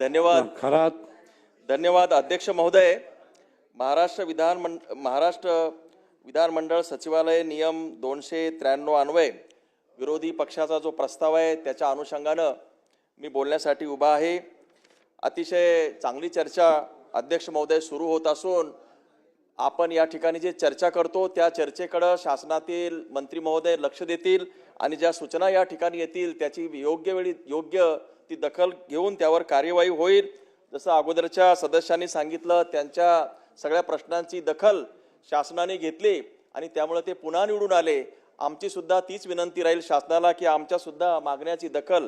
धन्यवाद। खरात धन्यवाद अध्यक्ष महोदय. महाराष्ट्र विधान मंड महाराष्ट्र विधानमंडळ सचिवालय नियम दोनशे त्र्याण्णव अन्वय. विरोधी पक्षाचा जो प्रस्ताव आहे त्याच्या अनुषंगानं मी बोलण्यासाठी उभा आहे. अतिशय चांगली चर्चा अध्यक्ष महोदय सुरू होत असून आपण या ठिकाणी जे चर्चा करतो त्या चर्चेकडं शासनातील मंत्री महोदय लक्ष देतील आणि ज्या सूचना या ठिकाणी येतील त्याची योग्य वेळी योग्य ती दखल घेऊन त्यावर कार्यवाही होईल. जसं अगोदरच्या सदस्यांनी सांगितलं त्यांच्या सगळ्या प्रश्नांची दखल शासनाने घेतली आणि त्यामुळे ते पुन्हा निवडून आले. आमची सुद्धा तीच विनंती राहील शासनाला की आमच्या सुद्धा मागण्याची दखल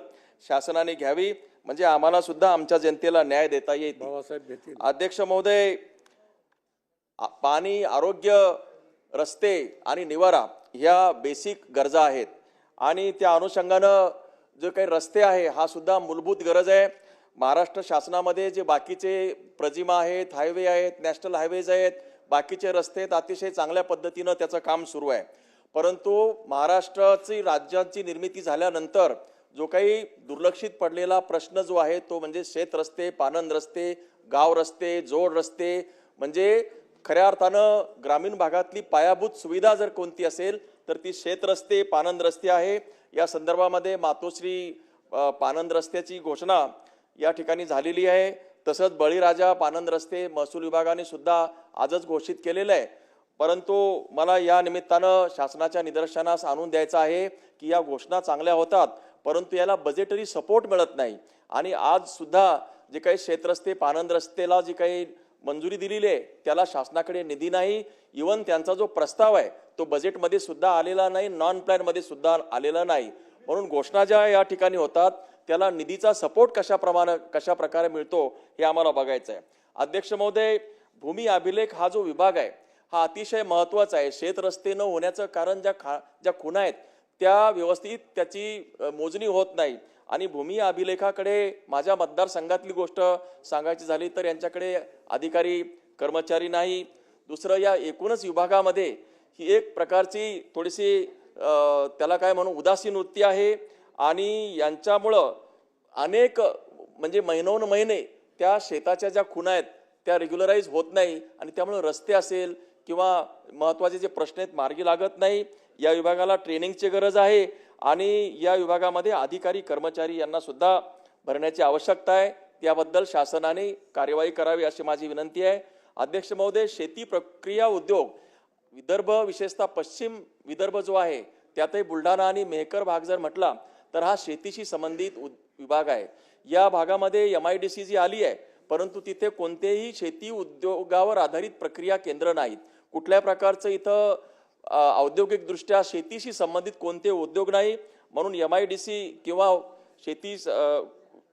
शासनाने घ्यावी. म्हणजे आम्हाला सुद्धा आमच्या जनतेला न्याय देता येईल. अध्यक्ष महोदय पाणी आरोग्य रस्ते आणि निवारा ह्या बेसिक गरजा आहेत. आणि त्या अनुषंगानं जो काही रस्ते आहे हा सुद्धा मूलभूत गरज आहे. महाराष्ट्र शासनामध्ये जे बाकीचे प्रजिमा आहेत हायवे आहेत नॅशनल हायवेज आहेत बाकीचे रस्ते आहेत अतिशय चांगल्या पद्धतीनं त्याचं काम सुरू आहे. परंतु महाराष्ट्राची राज्यांची निर्मिती झाल्यानंतर जो काही दुर्लक्षित पडलेला प्रश्न जो आहे तो म्हणजे शेत रस्ते पानंद रस्ते गाव रस्ते जोड रस्ते म्हणजे खऱ्या अर्थानं ग्रामीण भागातली पायाभूत सुविधा जर कोणती असेल तर ती शेत रस्ते पानंद रस्ते आहे. या संदर्भामध्ये मातोश्री पानंद रस्त्याची घोषणा या ठिकाणी झालेली आहे. तसंच बळीराजा पानंद रस्ते महसूल विभागाने सुद्धा आजच घोषित केलेलं आहे. परंतु मला या निमित्तानं शासनाच्या निदर्शनास आणून द्यायचं आहे की या घोषणा चांगल्या होतात परंतु याला बजेटरी सपोर्ट मिळत नाही. आणि आज सुद्धा जे काही शेतरस्ते पानंद रस्तेला जी काही मंजुरी दिलेली आहे त्याला शासनाकडे निधी नाही. इवन त्यांचा जो प्रस्ताव आहे तो बजेटमध्ये सुद्धा आलेला नाही नॉन प्लॅनमध्ये सुद्धा आलेला नाही. म्हणून घोषणा ज्या या ठिकाणी होतात त्याला निधीचा सपोर्ट कशाप्रमाणे कशा प्रकारे मिळतो हे आम्हाला बघायचं आहे अध्यक्ष महोदय भूमी अभिलेख हा जो विभाग आहे हा अतिशय महत्त्वाचा आहे. शेत रस्ते न होण्याचं कारण ज्या खा ज्या खुणा आहेत त्या व्यवस्थित त्याची मोजणी होत नाही. आणि भूमी अभिलेखाकडे माझ्या मतदारसंघातली गोष्ट सांगायची झाली तर यांच्याकडे अधिकारी कर्मचारी नाही. दुसरं या एकूणच विभागामध्ये ही एक प्रकारची थोडीशी त्याला काय म्हणू उदासीन वृत्ती आहे. आणि यांच्यामुळं अनेक म्हणजे महिनोन महिने त्या शेताच्या ज्या खुणा आहेत त्या रेग्युलराईज होत नाही. आणि त्यामुळे रस्ते असेल किंवा महत्त्वाचे जे प्रश्न आहेत मार्गी लागत नाही. या विभागाला ट्रेनिंगची गरज आहे. आणि या विभागामध्ये अधिकारी कर्मचारी यांना सुद्धा भरण्याची आवश्यकता आहे. त्याबद्दल शासनाने कार्यवाही करावी अशी माझी विनंती आहे. अध्यक्ष महोदय शेती प्रक्रिया उद्योग विदर्भ विशेषतः पश्चिम विदर्भ जो आहे त्यातही बुलढाणा आणि मेहकर भाग जर म्हटला तर हा शेतीशी संबंधित उद- विभाग आहे. या भागामध्ये एम आय डी सी जी आली आहे परंतु तिथे कोणतेही शेती उद्योगावर आधारित प्रक्रिया केंद्र नाहीत. कुठल्या प्रकारचं इथं औद्योगिकदृष्ट्या शेतीशी संबंधित कोणते उद्योग नाही म्हणून एम आय डी सी किंवा शेती स-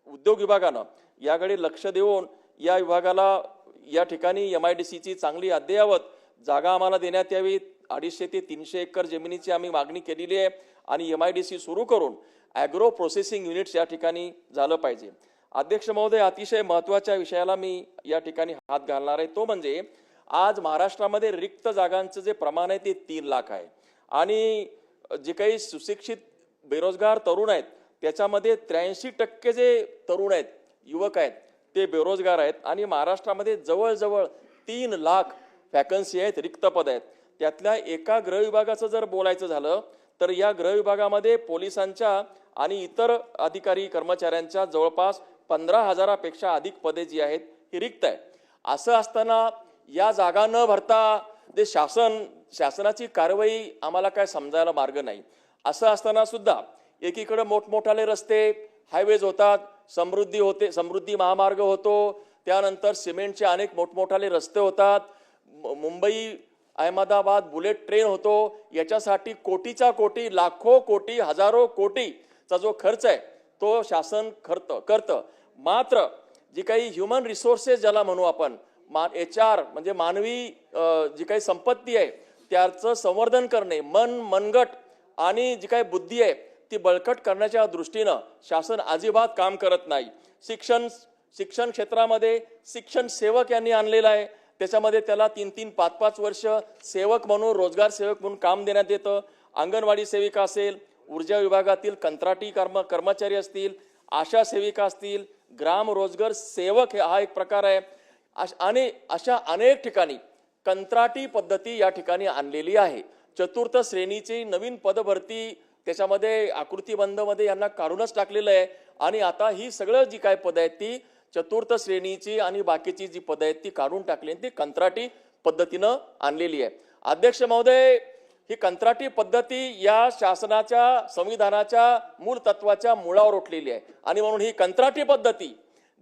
उद्योग विभागानं याकडे लक्ष देऊन या विभागाला या ठिकाणी एम आय डी सीची चांगली अद्ययावत जागा आम्हाला देण्यात यावी. अडीचशे ते तीनशे एकर जमिनीची आम्ही मागणी केलेली आहे आणि एम आय डी सी सुरू करून ॲग्रो प्रोसेसिंग युनिट्स या ठिकाणी झालं पाहिजे. अध्यक्ष महोदय अतिशय महत्त्वाच्या विषयाला मी या ठिकाणी हात घालणार आहे. तो म्हणजे आज महाराष्ट्रामध्ये रिक्त जागांचं जे प्रमाण आहे ते तीन लाख आहे. आणि जे काही सुशिक्षित बेरोजगार तरुण आहेत त्याच्यामध्ये त्र्याऐंशी टक्के जे तरुण आहेत युवक आहेत ते बेरोजगार आहेत. आणि महाराष्ट्रामध्ये जवळजवळ तीन लाख वॅकन्सी आहेत रिक्त पद आहेत. त्यातल्या एका गृह विभागाचं जर बोलायचं झालं तर या गृह विभागामध्ये पोलिसांच्या आणि इतर अधिकारी कर्मचाऱ्यांच्या जवळपास पंधरा हजारापेक्षा अधिक पदे जी आहेत ही रिक्त आहे असं असताना या जागा न भरता जे शासन शासनाची कारवाई आम्हाला काय समजायला मार्ग नाही. असं असताना सुद्धा एकीकडे मोठमोठाले रस्ते हायवेज होतात समृद्धी होते समृद्धी महामार्ग होतो त्यानंतर सिमेंटचे अनेक मोठमोठाले रस्ते होतात मुंबई अहमदाबाद बुलेट ट्रेन होतो याच्यासाठी कोटीचा कोटी लाखो कोटी हजारो कोटीचा जो खर्च आहे तो शासन खर्च करतं. मात्र जी काही ह्युमन रिसोर्सेस ज्याला म्हणू आपण मा एच आर म्हणजे मानवी जी काही संपत्ती आहे त्याचं संवर्धन करणे मन मनगट आणि जी काही बुद्धी आहे ती बळकट करण्याच्या दृष्टीनं शासन अजिबात काम करत नाही. शिक्षण शिक्षण क्षेत्रामध्ये शिक्षण सेवक यांनी आणलेलं आहे. त्याच्यामध्ये त्याला तीन तीन पाच पाच वर्ष सेवक म्हणून रोजगार सेवक म्हणून काम देण्यात येतं. अंगणवाडी सेविका असेल ऊर्जा विभागातील कंत्राटी कर्म कर्मचारी असतील आशा सेविका असतील ग्राम रोजगार सेवक हे हा एक प्रकार आहे. अश- आणि अशा अनेक ठिकाणी कंत्राटी पद्धती या ठिकाणी आणलेली आहे. चतुर्थ श्रेणीची नवीन पदभरती त्याच्यामध्ये आकृतीबंधमध्ये यांना काढूनच टाकलेलं आहे. आणि आता ही सगळं जी काय पदं आहेत ती चतुर्थ श्रेणीची आणि बाकीची जी पदं आहेत ती काढून टाकली आणि ती कंत्राटी पद्धतीनं आणलेली आहे. अध्यक्ष महोदय ही कंत्राटी पद्धती या शासनाच्या संविधानाच्या मूळ तत्वाच्या मुळावर उठलेली आहे. आणि म्हणून ही कंत्राटी पद्धती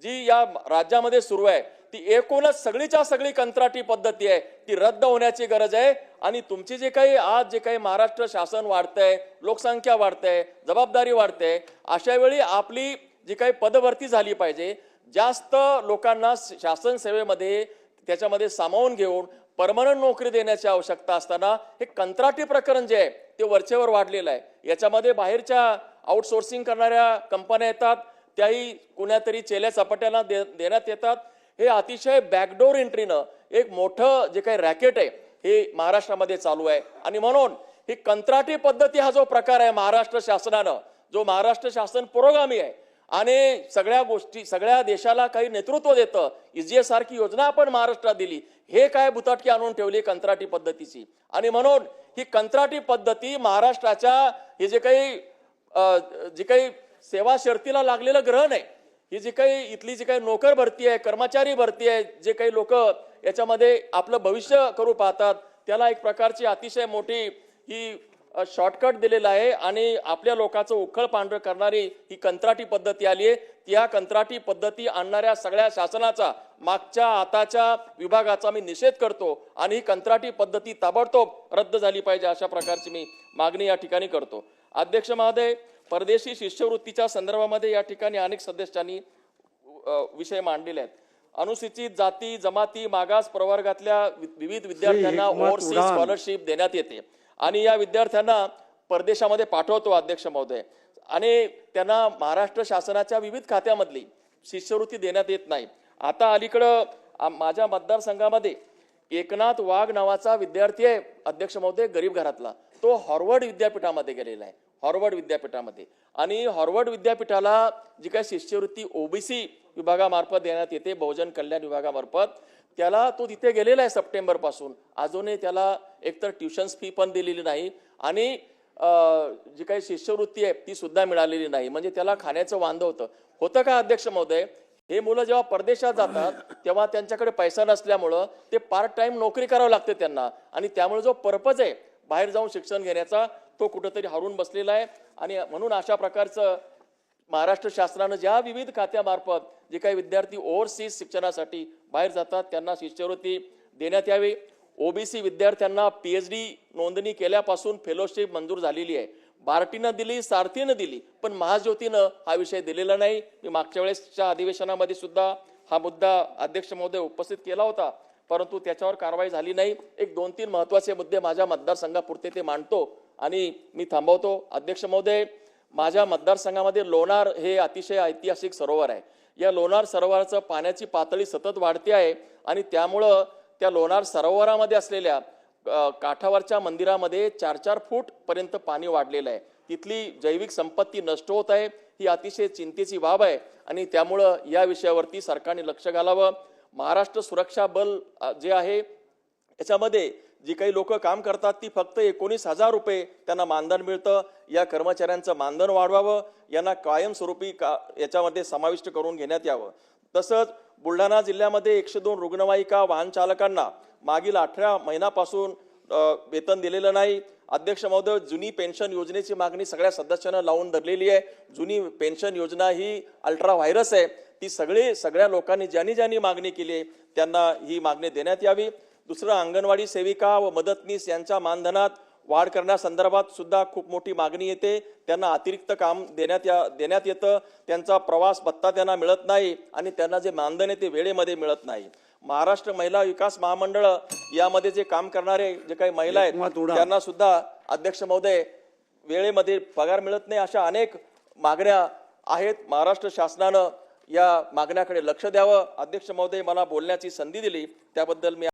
जी या राज्यामध्ये सुरू आहे ती एकूणच सगळीच्या सगळी कंत्राटी पद्धती आहे ती रद्द होण्याची गरज आहे. आणि तुमची जे काही आज जे काही महाराष्ट्र शासन वाढतंय लोकसंख्या वाढते जबाबदारी वाढते अशा वेळी आपली जी काही पदभरती झाली पाहिजे जास्त लोकांना शासन सेवेमध्ये त्याच्यामध्ये सामावून घेऊन परमनंट नोकरी देण्याची आवश्यकता असताना हे कंत्राटी प्रकरण जे आहे ते वरचेवर वाढलेलं आहे. याच्यामध्ये बाहेरच्या आउटसोर्सिंग करणाऱ्या कंपन्या येतात त्याही कुण्यातरी चेल्या चपाट्याला दे देण्यात येतात. हे अतिशय बॅकडोर एंट्रीनं एक मोठं जे काही रॅकेट आहे हे महाराष्ट्रामध्ये चालू आहे. आणि म्हणून ही कंत्राटी पद्धती हा जो प्रकार आहे महाराष्ट्र शासनानं जो महाराष्ट्र शासन पुरोगामी आहे आणि सगळ्या गोष्टी सगळ्या देशाला काही नेतृत्व देतं. इजीएस सारखी योजना आपण महाराष्ट्रात दिली. हे काय बुताटकी आणून ठेवली कंत्राटी पद्धतीची? आणि म्हणून ही कंत्राटी पद्धती महाराष्ट्राच्या हे जे काही जे जी काही सेवा शर्तीला लागलेलं ग्रहण आहे ही जी काही इथली जी काही नोकर भरती आहे कर्मचारी भरती आहे जे काही लोक याच्यामध्ये आपलं भविष्य करू पाहतात त्याला एक प्रकारची अतिशय मोठी ही शॉर्टकट दिलेला आहे आणि आपल्या लोकांचं उखळ पांढरं करणारी ही कंत्राटी पद्धती आली आहे. त्या कंत्राटी पद्धती आणणाऱ्या सगळ्या शासनाचा मागच्या आताच्या विभागाचा मी निषेध करतो आणि ही कंत्राटी पद्धती ताबडतोब रद्द झाली पाहिजे अशा प्रकारची मी मागणी या ठिकाणी करतो. अध्यक्ष महोदय परदेशी शिष्यवृत्तीच्या संदर्भामध्ये या ठिकाणी अनेक सदस्यांनी विषय मांडलेले आहेत. अनुसूचित जाती जमाती मागास प्रवर्गातल्या विविध विद्यार्थ्यांना ओव्हरसीज. स्कॉलरशिप देण्यात येते. आणि या विद्यार्थ्यांना परदेशामध्ये पाठवतो अध्यक्ष महोदय. आणि त्यांना महाराष्ट्र शासनाच्या विविध खात्यामधली शिष्यवृत्ती देण्यात येत नाही. आता अलीकडं माझ्या मतदारसंघामध्ये एकनाथ वाघ नावाचा विद्यार्थी आहे अध्यक्ष महोदय गरीब घरातला. तो हॉर्वर्ड विद्यापीठामध्ये गेलेला आहे हॉर्वर्ड विद्यापीठामध्ये. आणि हॉर्वर्ड विद्यापीठाला जी काही शिष्यवृत्ती ओबीसी विभागामार्फत देण्यात येते बहुजन कल्याण विभागामार्फत त्याला तो तिथे गेलेला आहे सप्टेंबरपासून अजूनही त्याला एकतर ट्युशन्स फी पण दिलेली नाही आणि जी काही शिष्यवृत्ती आहे ती सुद्धा मिळालेली नाही. म्हणजे त्याला खाण्याचं वांद होतं. होतं का अध्यक्ष महोदय? हे मुलं जेव्हा परदेशात जातात तेव्हा त्यांच्याकडे पैसा नसल्यामुळं ते पार्ट टाइम नोकरी करावं लागते त्यांना. आणि त्यामुळे जो पर्पज आहे बाहेर जाऊन शिक्षण घेण्याचा तो कुठंतरी हरून बसलेला आहे. आणि म्हणून अशा प्रकारचं महाराष्ट्र शासनानं ज्या विविध खात्यामार्फत जे काही विद्यार्थी ओव्हरसीज शिक्षणासाठी बाहेर जातात त्यांना शिष्यवृत्ती देण्यात यावी. ओबीसी विद्यार्थ्यांना पी एच डी नोंदणी केल्यापासून फेलोशिप मंजूर झालेली आहे. बार्टीनं दिली सारथीनं दिली पण महाज्योतीनं हा विषय दिलेला नाही. मी मागच्या वेळेसच्या अधिवेशनामध्ये सुद्धा हा मुद्दा अध्यक्ष महोदय उपस्थित केला होता परंतु त्याच्यावर कारवाई झाली नाही. एक दोन तीन महत्त्वाचे मुद्दे माझ्या मतदारसंघापुरते ते मांडतो आणि मी थांबवतो. अध्यक्ष महोदय माझ्या मतदारसंघामध्ये लोणार हे अतिशय ऐतिहासिक सरोवर आहे. या लोणार सरोवराचं पाण्याची पातळी सतत वाढते आहे आणि त्यामुळं त्या लोणार सरोवरामध्ये असलेल्या काठावरच्या मंदिरामध्ये चार चार फूट पर्यंत पाणी वाढलेलं आहे. तिथली जैविक संपत्ती नष्ट होत आहे ही अतिशय चिंतेची बाब आहे आणि त्यामुळं या विषयावरती सरकारने लक्ष घालावं. महाराष्ट्र सुरक्षा बल जे आहे याच्यामध्ये जी काही लोक काम करतात ती फक्त एकोणीस हजार रुपये त्यांना मानधन मिळतं. या कर्मचाऱ्यांचं मानधन वाढवावं. यांना कायमस्वरूपी का याच्यामध्ये समाविष्ट करून घेण्यात यावं. तसंच बुलढाणा जिल्ह्यामध्ये एकशे दोन रुग्णवाहिका वाहन चालकांना मागील अठरा महिन्यापासून वेतन दिलेलं नाही. अध्यक्ष महोदय जुनी पेन्शन योजनेची मागणी सगळ्या सदस्यांना लावून धरलेली आहे. जुनी पेन्शन योजना ही अल्ट्रा व्हायरस आहे. ती सगळी सगळ्या लोकांनी ज्यांनी ज्यांनी मागणी केली त्यांना ही मागणी देण्यात यावी. दुसरं अंगणवाडी सेविका व मदतनीस यांच्या मानधनात वाढ करण्यासंदर्भात सुद्धा खूप मोठी मागणी येते. त्यांना अतिरिक्त काम देण्यात या देण्यात येतं. त्यांचा प्रवास भत्ता त्यांना मिळत नाही आणि त्यांना जे मानधन आहे ते वेळेमध्ये मिळत नाही. महाराष्ट्र महिला विकास महामंडळ यामध्ये जे काम करणारे जे काही महिला आहेत. त्यांना सुद्धा अध्यक्ष महोदय वेळेमध्ये पगार मिळत नाही अशा अनेक मागण्या आहेत. महाराष्ट्र शासनानं या मागण्याकडे लक्ष द्यावं. अध्यक्ष महोदय मला बोलण्याची संधी दिली. त्याबद्दल मी